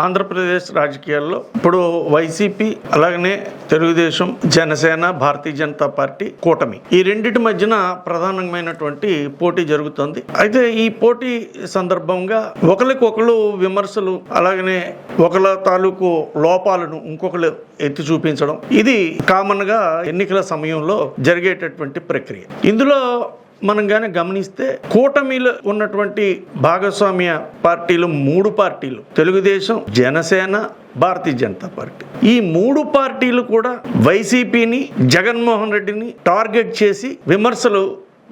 ఆంధ్రప్రదేశ్ రాజకీయాల్లో ఇప్పుడు వైసీపీ అలాగనే తెలుగుదేశం జనసేన భారతీయ జనతా పార్టీ కూటమి. ఈ రెండిటి మధ్యన ప్రధానమైనటువంటి పోటీ జరుగుతుంది. అయితే ఈ పోటీ సందర్భంగా ఒకరికొకరు విమర్శలు అలాగనే ఒకళ్ళ తాలూకు లోపాలను ఇంకొకరు ఎత్తి చూపించడం ఇది కామన్గా ఎన్నికల సమయంలో జరిగేటటువంటి ప్రక్రియ. ఇందులో మనం కానీ గమనిస్తే కూటమిలో ఉన్నటువంటి భాగస్వామ్య పార్టీలు మూడు పార్టీలు. తెలుగుదేశం జనసేన భారతీయ జనతా పార్టీ. ఈ మూడు పార్టీలు కూడా వైసీపీని జగన్మోహన్ రెడ్డిని టార్గెట్ చేసి విమర్శలు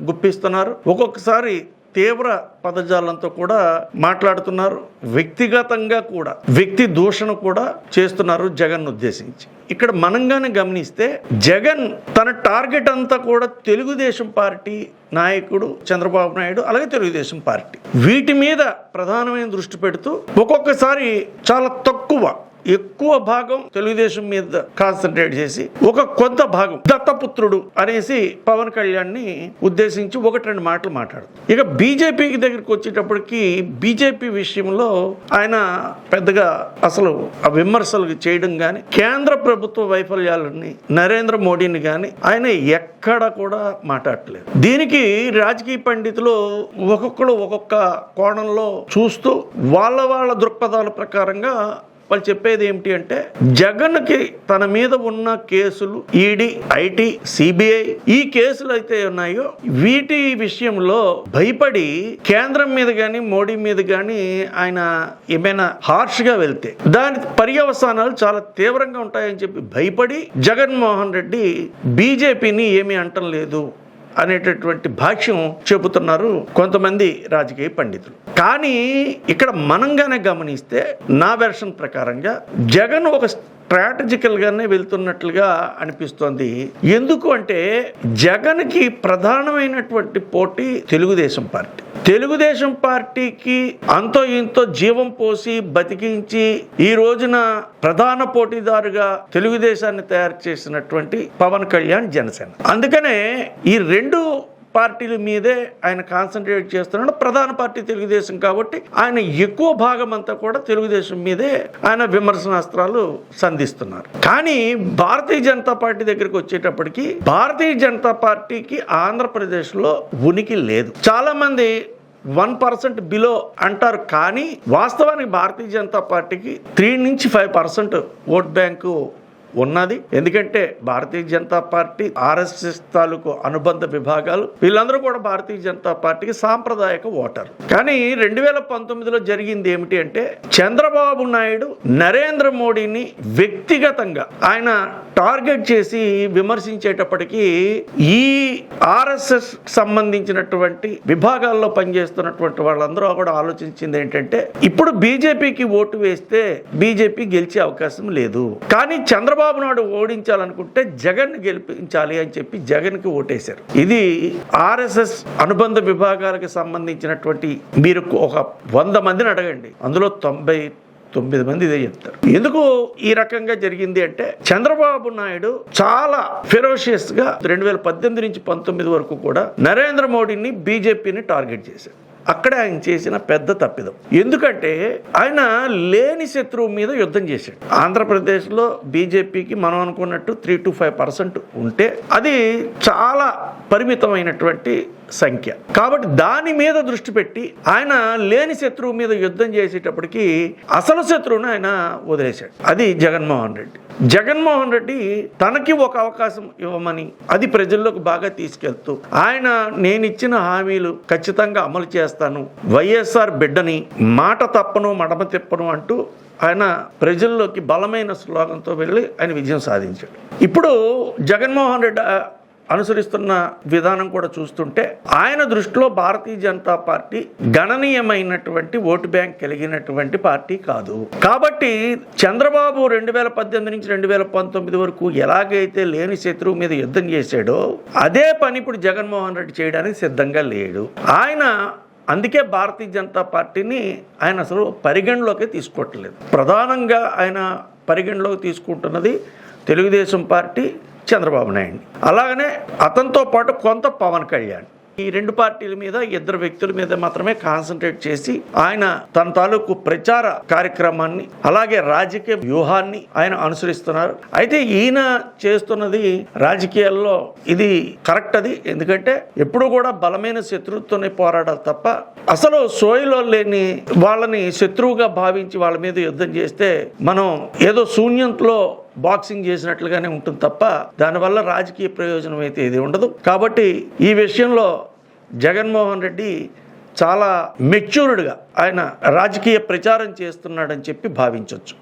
గుప్పిస్తున్నారు. ఒక్కొక్కసారి తీవ్ర పదజాలంతో కూడా మాట్లాడుతున్నారు. వ్యక్తిగతంగా కూడా వ్యక్తి దూషణ కూడా చేస్తున్నారు జగన్ ఉద్దేశించి. ఇక్కడ మనంగానే గమనిస్తే జగన్ తన టార్గెట్ అంతా కూడా తెలుగుదేశం పార్టీ నాయకుడు చంద్రబాబు నాయుడు అలాగే తెలుగుదేశం పార్టీ. వీటి మీద ప్రధానమైన దృష్టి పెడుతూ ఒక్కొక్కసారి చాలా తక్కువ ఎక్కువ భాగం తెలుగుదేశం మీద కాన్సన్ట్రేట్ చేసి ఒక కొంత భాగం దత్తపుత్రుడు అనేసి పవన్ కళ్యాణ్ని ఉద్దేశించి ఒకటి రెండు మాటలు మాట్లాడు ఇక బీజేపీకి దగ్గరికి వచ్చేటప్పటికి బీజేపీ విషయంలో ఆయన పెద్దగా అసలు ఆ విమర్శలు చేయడం కానీ కేంద్ర ప్రభుత్వ వైఫల్యాలని నరేంద్ర మోడీని కానీ ఆయన ఎక్కడ కూడా మాట్లాడలేదు దీనికి రాజకీయ పండితులు ఒక్కొక్కరు ఒక్కొక్క కోణంలో చూస్తూ వాళ్ళ వాళ్ళ దృక్పథాల ప్రకారంగా వాళ్ళు చెప్పేది ఏమిటి అంటే జగన్కి తన మీద ఉన్న కేసులు ఈడీ ఐటీ సిబిఐ ఈ కేసులు అయితే ఉన్నాయో వీటి విషయంలో భయపడి కేంద్రం మీద కానీ మోడీ మీద కానీ ఆయన ఏమైనా హార్ష్గా వెళ్తే దాని పర్యవసానాలు చాలా తీవ్రంగా ఉంటాయని చెప్పి భయపడి జగన్మోహన్ రెడ్డి బీజేపీని ఏమీ అంటం లేదు అనేటటువంటి భాష్యం చెబుతున్నారు కొంతమంది రాజకీయ పండితులు. కానీ ఇక్కడ మనంగానే గమనిస్తే నా వెర్షన్ ప్రకారంగా జగన్ ఒక స్ట్రాటజికల్గానే వెళ్తున్నట్లుగా అనిపిస్తోంది. ఎందుకు అంటే జగన్కి ప్రధానమైనటువంటి పోటీ తెలుగుదేశం పార్టీ. తెలుగుదేశం పార్టీకి అంతో ఇంతో జీవం పోసి బతికించి ఈ రోజున ప్రధాన పోటీదారుగా తెలుగుదేశాన్ని తయారు చేసినటువంటి పవన్ కళ్యాణ్ జనసేన. అందుకనే ఈ రెండు పార్టీల మీదే ఆయన కాన్సన్ట్రేట్ చేస్తున్నాడు. ప్రధాన పార్టీ తెలుగుదేశం కాబట్టి ఆయన ఎక్కువ భాగం అంతా కూడా తెలుగుదేశం మీదే ఆయన విమర్శనాస్త్రాలు సంధిస్తున్నారు. కానీ భారతీయ జనతా పార్టీ దగ్గరికి వచ్చేటప్పటికి భారతీయ జనతా పార్టీకి ఆంధ్రప్రదేశ్లో ఉనికి లేదు. చాలా మంది వన్ పర్సెంట్ బిలో అంటారు కానీ వాస్తవానికి భారతీయ జనతా పార్టీకి త్రీ నుంచి ఫైవ్ పర్సెంట్ ఓట్ బ్యాంకు ఉన్నది. ఎందుకంటే భారతీయ జనతా పార్టీ ఆర్ఎస్ఎస్ తాలూకు అనుబంధ విభాగాలు వీళ్ళందరూ కూడా భారతీయ జనతా పార్టీకి సాంప్రదాయక ఓటర్ కానీ రెండు వేల పంతొమ్మిదిలో జరిగింది ఏమిటి అంటే చంద్రబాబు నాయుడు నరేంద్ర మోడీని వ్యక్తిగతంగా ఆయన టార్గెట్ చేసి విమర్శించేటప్పటికీ ఈ ఆర్ఎస్ఎస్ సంబంధించినటువంటి విభాగాల్లో పనిచేస్తున్నటువంటి వాళ్ళందరూ కూడా ఆలోచించింది ఏంటంటే ఇప్పుడు బీజేపీకి ఓటు వేస్తే బీజేపీ గెలిచే అవకాశం లేదు. కానీ చంద్రబాబు చంద్రబాబు నాయుడు ఓడించాలనుకుంటే జగన్ గెలిపించాలి అని చెప్పి జగన్కి ఓటేశారు. ఇది ఆర్ఎస్ఎస్ అనుబంధ విభాగాలకు సంబంధించినటువంటి మీరు ఒక వంద మందిని అడగండి. అందులో తొంభై తొమ్మిది మంది ఇదే చెప్తారు. ఎందుకు ఈ రకంగా జరిగింది అంటే చంద్రబాబు నాయుడు చాలా ఫెరోషియస్గా రెండు వేల పద్దెనిమిది నుంచి పంతొమ్మిది వరకు కూడా నరేంద్ర మోడీని బీజేపీని టార్గెట్ చేశారు. అక్కడే ఆయన చేసిన పెద్ద తప్పిదం. ఎందుకంటే ఆయన లేని శత్రువు మీద యుద్ధం చేశాడు. ఆంధ్రప్రదేశ్లో బీజేపీకి మనం అనుకున్నట్టు త్రీ టు ఫైవ్ పర్సెంట్ ఉంటే అది చాలా పరిమితమైనటువంటి సంఖ్య. కాబట్టి దాని మీద దృష్టి పెట్టి ఆయన లేని శత్రువు మీద యుద్ధం చేసేటప్పటికి అసలు శత్రువును ఆయన వదిలేశాడు. అది జగన్మోహన్ రెడ్డి. జగన్మోహన్ రెడ్డి తనకి ఒక అవకాశం ఇవ్వమని అది ప్రజల్లోకి బాగా తీసుకెళ్తూ ఆయన నేను ఇచ్చిన హామీలు ఖచ్చితంగా అమలు చేస్తాను వైఎస్ఆర్ బిడ్డని మాట తప్పను మడమ తిప్పను అంటూ ఆయన ప్రజల్లోకి బలమైన శ్లోగంతో వెళ్ళి ఆయన విజయం సాధించాడు. ఇప్పుడు జగన్మోహన్ రెడ్డి అనుసరిస్తున్న విధానం కూడా చూస్తుంటే ఆయన దృష్టిలో భారతీయ జనతా పార్టీ గణనీయమైనటువంటి ఓటు బ్యాంక్ కలిగినటువంటి పార్టీ కాదు. కాబట్టి చంద్రబాబు రెండు వేల పద్దెనిమిది నుంచి రెండు వేల పంతొమ్మిది వరకు ఎలాగైతే లేని శత్రువు మీద యుద్ధం చేశాడో అదే పని ఇప్పుడు జగన్మోహన్ రెడ్డి చేయడానికి సిద్ధంగా లేడు. ఆయన అందుకే భారతీయ జనతా పార్టీని ఆయన అసలు పరిగణలోకి తీసుకోవట్లేదు. ప్రధానంగా ఆయన పరిగణలోకి తీసుకుంటున్నది తెలుగుదేశం పార్టీ చంద్రబాబు నాయుడు. అలాగనే అతనితో పాటు కొంత పవన్ కళ్యాణ్. ఈ రెండు పార్టీల మీద ఇద్దరు వ్యక్తుల మీద మాత్రమే కాన్సన్ట్రేట్ చేసి ఆయన తన తాలూకు ప్రచార కార్యక్రమాన్ని అలాగే రాజకీయ వ్యూహాన్ని ఆయన అనుసరిస్తున్నారు. అయితే ఈయన చేస్తున్నది రాజకీయాల్లో ఇది కరెక్ట్ అది. ఎందుకంటే ఎప్పుడు కూడా బలమైన శత్రువుతోనే పోరాడాలి తప్ప అసలు సోయిలో లేని వాళ్ళని శత్రువుగా భావించి వాళ్ళ మీద యుద్ధం చేస్తే మనం ఏదో శూన్యంలో బాక్సింగ్ చేసినట్లుగానే ఉంటుంది తప్ప దానివల్ల రాజకీయ ప్రయోజనం అయితే ఇది ఉండదు. కాబట్టి ఈ విషయంలో జగన్మోహన్ రెడ్డి చాలా మెచ్యూర్డ్గా ఆయన రాజకీయ ప్రచారం చేస్తున్నాడని చెప్పి భావించవచ్చు